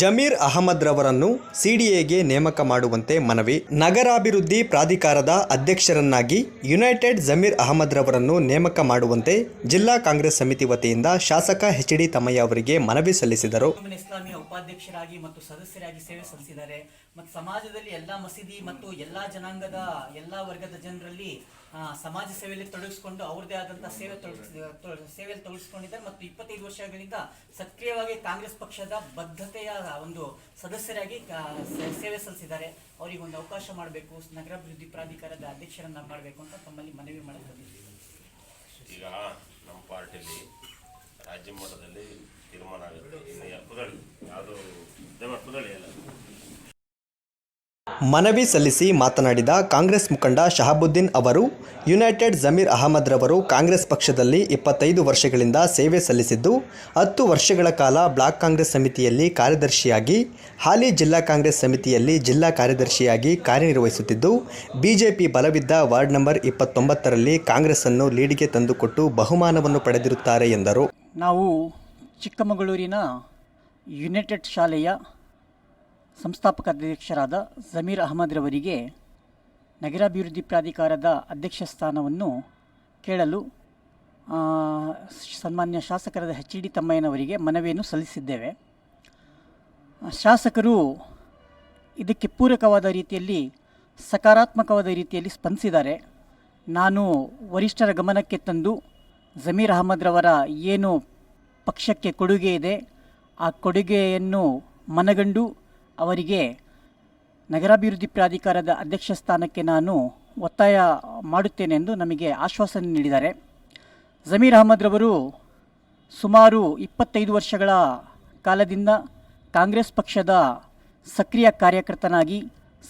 ಜಮೀರ್ ಅಹಮದ್ ರವರನ್ನು ಸಿಡಿಎಗೆ ನೇಮಕ ಮಾಡುವಂತೆ ಮನವಿ. ನಗರಾಭಿವೃದ್ಧಿ ಪ್ರಾಧಿಕಾರದ ಅಧ್ಯಕ್ಷರನ್ನಾಗಿ ಯುನೈಟೆಡ್ ಜಮೀರ್ ಅಹಮದ್ ರವರನ್ನು ನೇಮಕ ಮಾಡುವಂತೆ ಜಿಲ್ಲಾ ಕಾಂಗ್ರೆಸ್ ಸಮಿತಿ ವತಿಯಿಂದ ಶಾಸಕ ಎಚ್ ಡಿ ತಮ್ಮಯ್ಯ ಅವರಿಗೆ ಮನವಿ ಸಲ್ಲಿಸಿದರು. ಇಸ್ಲಾಮಿಯ ಉಪಾಧ್ಯಕ್ಷರಾಗಿ ಮತ್ತು ಸದಸ್ಯರಾಗಿ ಸೇವೆ ಸಲ್ಲಿಸಿದ್ದಾರೆ. ಮತ್ತು ಸಮಾಜದಲ್ಲಿ ಎಲ್ಲ ಮಸೀದಿ ಮತ್ತು ಎಲ್ಲ ಜನಾಂಗದ ಎಲ್ಲ ವರ್ಗದ ಜನರಲ್ಲಿ ಸಮಾಜ ಸೇವೆಯಲ್ಲಿ ತೊಡಗಿಸಿಕೊಂಡು ಅವ್ರದ್ದೇ ಆದಂತಹ ಸೇವೆ ಸೇವೆಯಲ್ಲಿ ತೊಡಗಿಸಿಕೊಂಡಿದ್ದಾರೆ. ಮತ್ತು ಇಪ್ಪತ್ತೈದು ವರ್ಷಗಳಿಂದ ಸಕ್ರಿಯವಾಗಿ ಕಾಂಗ್ರೆಸ್ ಪಕ್ಷದ ಬದ್ಧತೆಯ ಒಂದು ಸದಸ್ಯರಾಗಿ ಸೇವೆ ಸಲ್ಲಿಸಿದ್ದಾರೆ. ಅವರಿಗೆ ಒಂದು ಅವಕಾಶ ಮಾಡಬೇಕು. ನಗರಾಭಿವೃದ್ಧಿ ಪ್ರಾಧಿಕಾರದ ಅಧ್ಯಕ್ಷರನ್ನ ಮಾಡಬೇಕು ಅಂತ ತಮ್ಮಲ್ಲಿ ಮನವಿ ಮಾಡಕ್ಕೆ ಈಗ ನಮ್ಮ ಪಾರ್ಟಿಯಲ್ಲಿ ರಾಜ್ಯ ಮಟ್ಟದಲ್ಲಿ ತೀರ್ಮಾನ ಆಗುತ್ತೆ. ಯಾವುದು ದಯಮಾಡಿ ಕುದಳಿ ಅಲ್ಲ. ಮನವಿ ಸಲ್ಲಿಸಿ ಮಾತನಾಡಿದ ಕಾಂಗ್ರೆಸ್ ಮುಖಂಡ ಶಹಾಬುದ್ದೀನ್ ಅವರು, ಯುನೈಟೆಡ್ ಜಮೀರ್ ಅಹಮದ್ ರವರು ಕಾಂಗ್ರೆಸ್ ಪಕ್ಷದಲ್ಲಿ ಇಪ್ಪತ್ತೈದು ವರ್ಷಗಳಿಂದ ಸೇವೆ ಸಲ್ಲಿಸಿದ್ದು, ಹತ್ತು ವರ್ಷಗಳ ಕಾಲ ಬ್ಲಾಕ್ ಕಾಂಗ್ರೆಸ್ ಸಮಿತಿಯಲ್ಲಿ ಕಾರ್ಯದರ್ಶಿಯಾಗಿ, ಹಾಲಿ ಜಿಲ್ಲಾ ಕಾಂಗ್ರೆಸ್ ಸಮಿತಿಯಲ್ಲಿ ಜಿಲ್ಲಾ ಕಾರ್ಯದರ್ಶಿಯಾಗಿ ಕಾರ್ಯನಿರ್ವಹಿಸುತ್ತಿದ್ದು, ಬಿಜೆಪಿ ಬಲವಿದ್ದ ವಾರ್ಡ್ ನಂಬರ್ ಇಪ್ಪತ್ತೊಂಬತ್ತರಲ್ಲಿ ಕಾಂಗ್ರೆಸ್ಸನ್ನು ಲೀಡಿಗೆ ತಂದುಕೊಟ್ಟು ಬಹುಮಾನವನ್ನು ಪಡೆದಿರುತ್ತಾರೆ ಎಂದರು. ನಾವು ಚಿಕ್ಕಮಗಳೂರಿನ ಯುನೈಟೆಡ್ ಶಾಲೆಯ ಸಂಸ್ಥಾಪಕ ಅಧ್ಯಕ್ಷರಾದ ಜಮೀರ್ ಅಹಮದ್ ರವರಿಗೆ ನಗರಾಭಿವೃದ್ಧಿ ಪ್ರಾಧಿಕಾರದ ಅಧ್ಯಕ್ಷ ಸ್ಥಾನವನ್ನು ಕೇಳಲು ಸನ್ಮಾನ್ಯ ಶಾಸಕರಾದ ಎಚ್ ಡಿ ತಮ್ಮಯ್ಯನವರಿಗೆ ಮನವಿಯನ್ನು ಸಲ್ಲಿಸಿದ್ದೇವೆ. ಶಾಸಕರು ಇದಕ್ಕೆ ಪೂರಕವಾದ ರೀತಿಯಲ್ಲಿ, ಸಕಾರಾತ್ಮಕವಾದ ರೀತಿಯಲ್ಲಿ ಸ್ಪಂದಿಸಿದ್ದಾರೆ. ನಾನು ವರಿಷ್ಠರ ಗಮನಕ್ಕೆ ತಂದು ಜಮೀರ್ ಅಹಮದ್ರವರ ಏನು ಪಕ್ಷಕ್ಕೆ ಕೊಡುಗೆ ಇದೆ, ಆ ಕೊಡುಗೆಯನ್ನು ಮನಗಂಡು ಅವರಿಗೆ ನಗರಾಭಿವೃದ್ಧಿ ಪ್ರಾಧಿಕಾರದ ಅಧ್ಯಕ್ಷ ಸ್ಥಾನಕ್ಕೆ ನಾನು ಒತ್ತಾಯ ಮಾಡುತ್ತೇನೆಂದು ನಮಗೆ ಆಶ್ವಾಸನೆ ನೀಡಿದ್ದಾರೆ. ಜಮೀರ್ ಅಹಮದ್ರವರು ಸುಮಾರು ಇಪ್ಪತ್ತೈದು ವರ್ಷಗಳ ಕಾಲದಿಂದ ಕಾಂಗ್ರೆಸ್ ಪಕ್ಷದ ಸಕ್ರಿಯ ಕಾರ್ಯಕರ್ತನಾಗಿ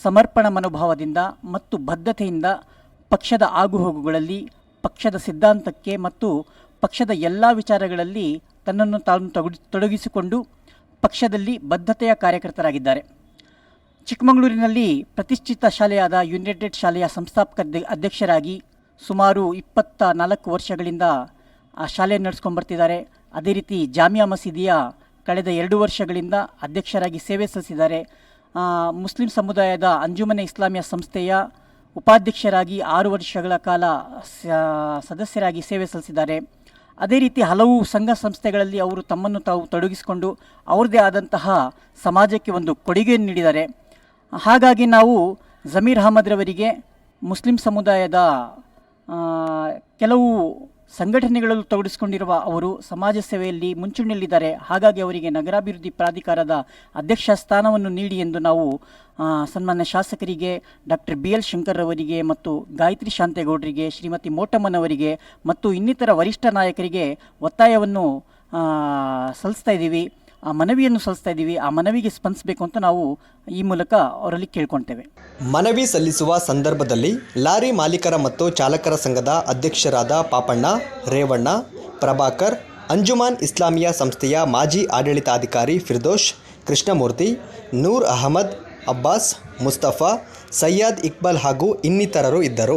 ಸಮರ್ಪಣ ಮನೋಭಾವದಿಂದ ಮತ್ತು ಬದ್ಧತೆಯಿಂದ ಪಕ್ಷದ ಆಗುಹೋಗುಗಳಲ್ಲಿ, ಪಕ್ಷದ ಸಿದ್ಧಾಂತಕ್ಕೆ ಮತ್ತು ಪಕ್ಷದ ಎಲ್ಲ ವಿಚಾರಗಳಲ್ಲಿ ತನ್ನನ್ನು ತಾನು ತೊಡಗಿಸಿಕೊಂಡು ಪಕ್ಷದಲ್ಲಿ ಬದ್ಧತೆಯ ಕಾರ್ಯಕರ್ತರಾಗಿದ್ದಾರೆ. ಚಿಕ್ಕಮಗಳೂರಿನಲ್ಲಿ ಪ್ರತಿಷ್ಠಿತ ಶಾಲೆಯಾದ ಯುನೈಟೆಡ್ ಶಾಲೆಯ ಸಂಸ್ಥಾಪಕ ಅಧ್ಯಕ್ಷರಾಗಿ ಸುಮಾರು ಇಪ್ಪತ್ತ ನಾಲ್ಕು ವರ್ಷಗಳಿಂದ ಆ ಶಾಲೆ ನಡೆಸ್ಕೊಂಡ್ಬರ್ತಿದ್ದಾರೆ. ಅದೇ ರೀತಿ ಜಾಮಿಯಾ ಮಸೀದಿಯ ಕಳೆದ ಎರಡು ವರ್ಷಗಳಿಂದ ಅಧ್ಯಕ್ಷರಾಗಿ ಸೇವೆ ಸಲ್ಲಿಸಿದ್ದಾರೆ. ಮುಸ್ಲಿಂ ಸಮುದಾಯದ ಅಂಜುಮನೆ ಇಸ್ಲಾಮಿಯ ಸಂಸ್ಥೆಯ ಉಪಾಧ್ಯಕ್ಷರಾಗಿ ಆರು ವರ್ಷಗಳ ಕಾಲ ಸದಸ್ಯರಾಗಿ ಸೇವೆ ಸಲ್ಲಿಸಿದ್ದಾರೆ. ಅದೇ ರೀತಿ ಹಲವು ಸಂಘ ಸಂಸ್ಥೆಗಳಲ್ಲಿ ಅವರು ತಮ್ಮನ್ನು ತಾವು ತೊಡಗಿಸಿಕೊಂಡು ಅವ್ರದ್ದೇ ಆದಂತಹ ಸಮಾಜಕ್ಕೆ ಒಂದು ಕೊಡುಗೆಯನ್ನು ನೀಡಿದ್ದಾರೆ. ಹಾಗಾಗಿ ನಾವು ಜಮೀರ್ ಅಹಮದ್ರವರಿಗೆ ಮುಸ್ಲಿಂ ಸಮುದಾಯದ ಕೆಲವು ಸಂಘಟನೆಗಳಲ್ಲೂ ತೊಡಗಿಸಿಕೊಂಡಿರುವ ಅವರು ಸಮಾಜ ಸೇವೆಯಲ್ಲಿ ಮುಂಚೂಣಿಯಲ್ಲಿದ್ದಾರೆ. ಹಾಗಾಗಿ ಅವರಿಗೆ ನಗರಾಭಿವೃದ್ಧಿ ಪ್ರಾಧಿಕಾರದ ಅಧ್ಯಕ್ಷ ಸ್ಥಾನವನ್ನು ನೀಡಿ ಎಂದು ನಾವು ಸನ್ಮಾನ್ಯ ಶಾಸಕರಿಗೆ, ಡಾಕ್ಟರ್ ಬಿ ಎಲ್ ಶಂಕರ್ ಅವರಿಗೆ ಮತ್ತು ಗಾಯತ್ರಿ ಶಾಂತೇಗೌಡರಿಗೆ, ಶ್ರೀಮತಿ ಮೋಟಮ್ಮನವರಿಗೆ ಮತ್ತು ಇನ್ನಿತರ ವರಿಷ್ಠ ನಾಯಕರಿಗೆ ಒತ್ತಾಯವನ್ನು ಸಲ್ಲಿಸ್ತಾ ಇದ್ದೀವಿ. ಮನವಿಯನ್ನು ಸಲ್ಲಿಸ್ತಾ ಇದ್ದೀವಿ, ಆ ಮನವಿಗೆ ಸ್ಪಂದಿಸಬೇಕು ಅಂತ ನಾವು ಈ ಮೂಲಕ ಅವರಲ್ಲಿ ಕೇಳ್ಕೊಳ್ತೇವೆ ಮನವಿ ಸಲ್ಲಿಸುವ ಸಂದರ್ಭದಲ್ಲಿ ಲಾರಿ ಮಾಲೀಕರ ಮತ್ತು ಚಾಲಕರ ಸಂಘದ ಅಧ್ಯಕ್ಷರಾದ ಪಾಪಣ್ಣ, ರೇವಣ್ಣ, ಪ್ರಭಾಕರ್, ಅಂಜುಮಾನ್ ಇಸ್ಲಾಮಿಯಾ ಸಂಸ್ಥೆಯ ಮಾಜಿ ಆಡಳಿತಾಧಿಕಾರಿ ಫಿರ್ದೋಷ್, ಕೃಷ್ಣಮೂರ್ತಿ, ನೂರ್ ಅಹಮದ್, ಅಬ್ಬಾಸ್, ಮುಸ್ತಫಾ ಸಯ್ಯದ್ ಇಕ್ಬಾಲ್ ಹಾಗೂ ಇನ್ನಿತರರು ಇದ್ದರು.